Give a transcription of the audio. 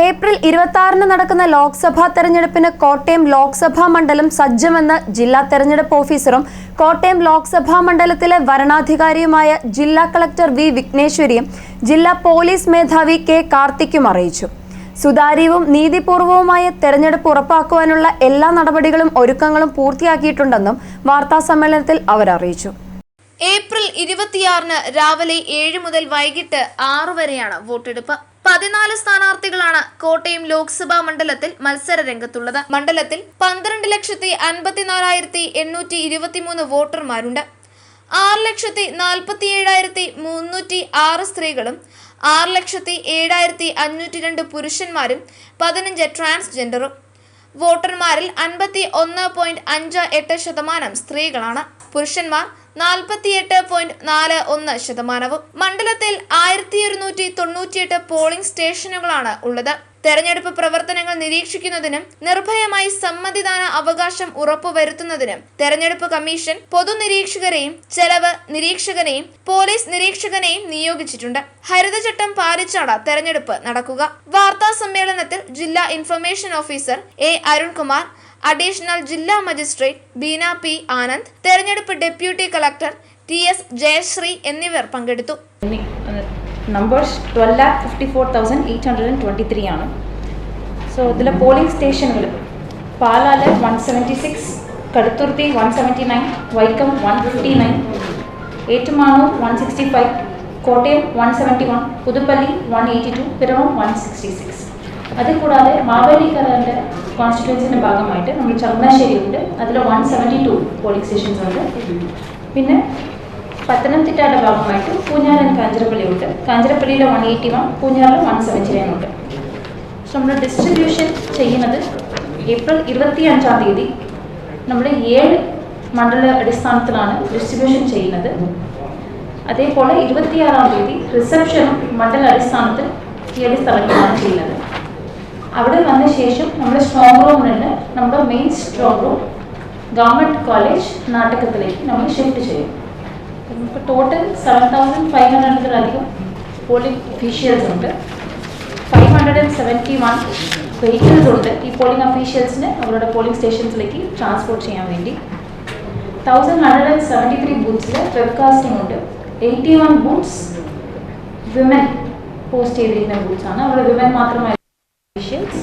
April ഇരുപത്തി ആറിന് നടക്കുന്ന ലോക്സഭാ തെരഞ്ഞെടുപ്പിന് കോട്ടയം ലോക്സഭാ മണ്ഡലം സജ്ജമെന്ന് ജില്ലാ തെരഞ്ഞെടുപ്പ് ഓഫീസറും കോട്ടയം ലോക്സഭാ മണ്ഡലത്തിലെ വരണാധികാരിയുമായ ജില്ലാ കളക്ടർ വി വിഘ്നേശ്വരിയും ജില്ലാ പോലീസ് മേധാവി കെ കാർത്തിക്കും അറിയിച്ചു. സുതാര്യവും നീതിപൂർവവുമായ തെരഞ്ഞെടുപ്പ് ഉറപ്പാക്കുവാനുള്ള എല്ലാ നടപടികളും ഒരുക്കങ്ങളും പൂർത്തിയാക്കിയിട്ടുണ്ടെന്നും വാർത്താസമ്മേളനത്തിൽ അവർ അറിയിച്ചു. ഏപ്രിൽ ഇരുപത്തിയാറിന് രാവിലെ ഏഴ് മുതൽ വൈകിട്ട് ആറ് വരെയാണ് വോട്ടെടുപ്പ്. പതിനാല് സ്ഥാനാർത്ഥികളാണ് കോട്ടയം ലോക്സഭാ മണ്ഡലത്തിൽ മത്സര രംഗത്തുള്ളത്. മണ്ഡലത്തിൽ പന്ത്രണ്ട് ലക്ഷത്തി അൻപത്തിനാലായിരത്തി എണ്ണൂറ്റി ഇരുപത്തിമൂന്ന് വോട്ടർമാരുണ്ട്. ആറ് ലക്ഷത്തി നാൽപ്പത്തി ഏഴായിരത്തി മുന്നൂറ്റി ആറ് സ്ത്രീകളും ആറ് ലക്ഷത്തി ഏഴായിരത്തി അഞ്ഞൂറ്റി രണ്ട് പുരുഷന്മാരും പതിനഞ്ച് ട്രാൻസ്ജെൻഡറും. വോട്ടർമാരിൽ അൻപത്തി ഒന്ന് പോയിന്റ് അഞ്ച് എട്ട് ശതമാനം സ്ത്രീകളാണ്. പുരുഷന്മാർ നാൽപ്പത്തിയെട്ട് പോയിന്റ് നാല് ഒന്ന് ശതമാനവും. മണ്ഡലത്തിൽ ആയിരത്തി ഒരുന്നൂറ്റി തൊണ്ണൂറ്റിയെട്ട് പോളിംഗ് സ്റ്റേഷനുകളാണ് ഉള്ളത്. തെരഞ്ഞെടുപ്പ് പ്രവർത്തനങ്ങൾ നിരീക്ഷിക്കുന്നതിനും നിർഭയമായി സമ്മതിദാന അവകാശം ഉറപ്പുവരുത്തുന്നതിനും തെരഞ്ഞെടുപ്പ് കമ്മീഷൻ പൊതുനിരീക്ഷകരെയും ചെലവ് നിരീക്ഷകനെയും പോലീസ് നിരീക്ഷകനെയും നിയോഗിച്ചിട്ടുണ്ട്. ഹരിതചട്ടം പാലിച്ചാണ് തെരഞ്ഞെടുപ്പ് നടക്കുക. വാർത്താ സമ്മേളനത്തിൽ ജില്ലാ information officer A Arunkumar additional ജില്ലാ മജിസ്ട്രേറ്റ് ബീന പി ആനന്ദ് തെരഞ്ഞെടുപ്പ് deputy collector T S Jayashree എന്നിവർ പങ്കെടുത്തു. Numbers twelve lakh fifty four thousand eight hundred and twenty three ആണ്. സോ ഇതിൽ പോളിംഗ് സ്റ്റേഷനുകൾ Palal one seventy six Kaduthuruthy one seventy nine Vaikom one fifty nine Ettumanoor one sixty five Kottayam one seventy one Puthuppally one eighty two Piravom one sixty six അതിൽ കൂടാതെ മാവേലിക്കരന്റെ കോൺസ്റ്റിറ്റ്യുവൻസിന്റെ ഭാഗമായിട്ട് നമ്മൾ ചങ്ങനാശ്ശേരി ഉണ്ട് അതിൽ one seventy two polling stations ഉണ്ട്. പിന്നെ പത്തനംതിട്ടയുടെ ഭാഗമായിട്ട് പൂഞ്ഞാർ ആൻഡ് കാഞ്ചിരപ്പള്ളി ഉണ്ട് കാഞ്ചിരപ്പള്ളിയിലെ വൺ എയ്റ്റി വൺ പൂഞ്ഞാറിൽ വൺ സെവന്റി നയൻ ഉണ്ട്. സോ നമ്മൾ ഡിസ്ട്രിബ്യൂഷൻ ചെയ്യുന്നത് ഏപ്രിൽ ഇരുപത്തി അഞ്ചാം തീയതി നമ്മൾ ഏഴ് മണ്ഡല അടിസ്ഥാനത്തിലാണ് ഡിസ്ട്രിബ്യൂഷൻ ചെയ്യുന്നത്. അതേപോലെ ഇരുപത്തിയാറാം തീയതി റിസപ്ഷനും മണ്ഡല അടിസ്ഥാനത്തിൽ ഏഴ് സ്ഥലങ്ങളിലാണ് ചെയ്യുന്നത്. ശേഷം നമ്മുടെ സ്ട്രോങ് റൂമിൽ നമ്മുടെ main strong room government college നാട്ടകത്തിലേക്ക് നമ്മൾ ഷിഫ്റ്റ് ചെയ്യും. നമുക്ക് ടോട്ടൽ സെവൻ തൗസൻഡ് ഫൈവ് ഹൺഡ്രഡിലധികം പോളിംഗ് ഒഫീഷ്യൽസ് ഉണ്ട്. Five hundred and seventy one vehicles ഉണ്ട്. ഈ പോളിംഗ് ഒഫീഷ്യൽസിന് അവരുടെ പോളിംഗ് സ്റ്റേഷൻസിലേക്ക് ട്രാൻസ്പോർട്ട് ചെയ്യാൻ വേണ്ടി. Thousand hundred and seventy three ബൂത്ത്സിൽ webcasting ഉണ്ട്. Eighty one booths women post ചെയ്തിരിക്കുന്ന ബൂത്ത്സ് ആണ്. അവിടെ വിമൻ മാത്രമായി ഒഫീഷ്യൽസ്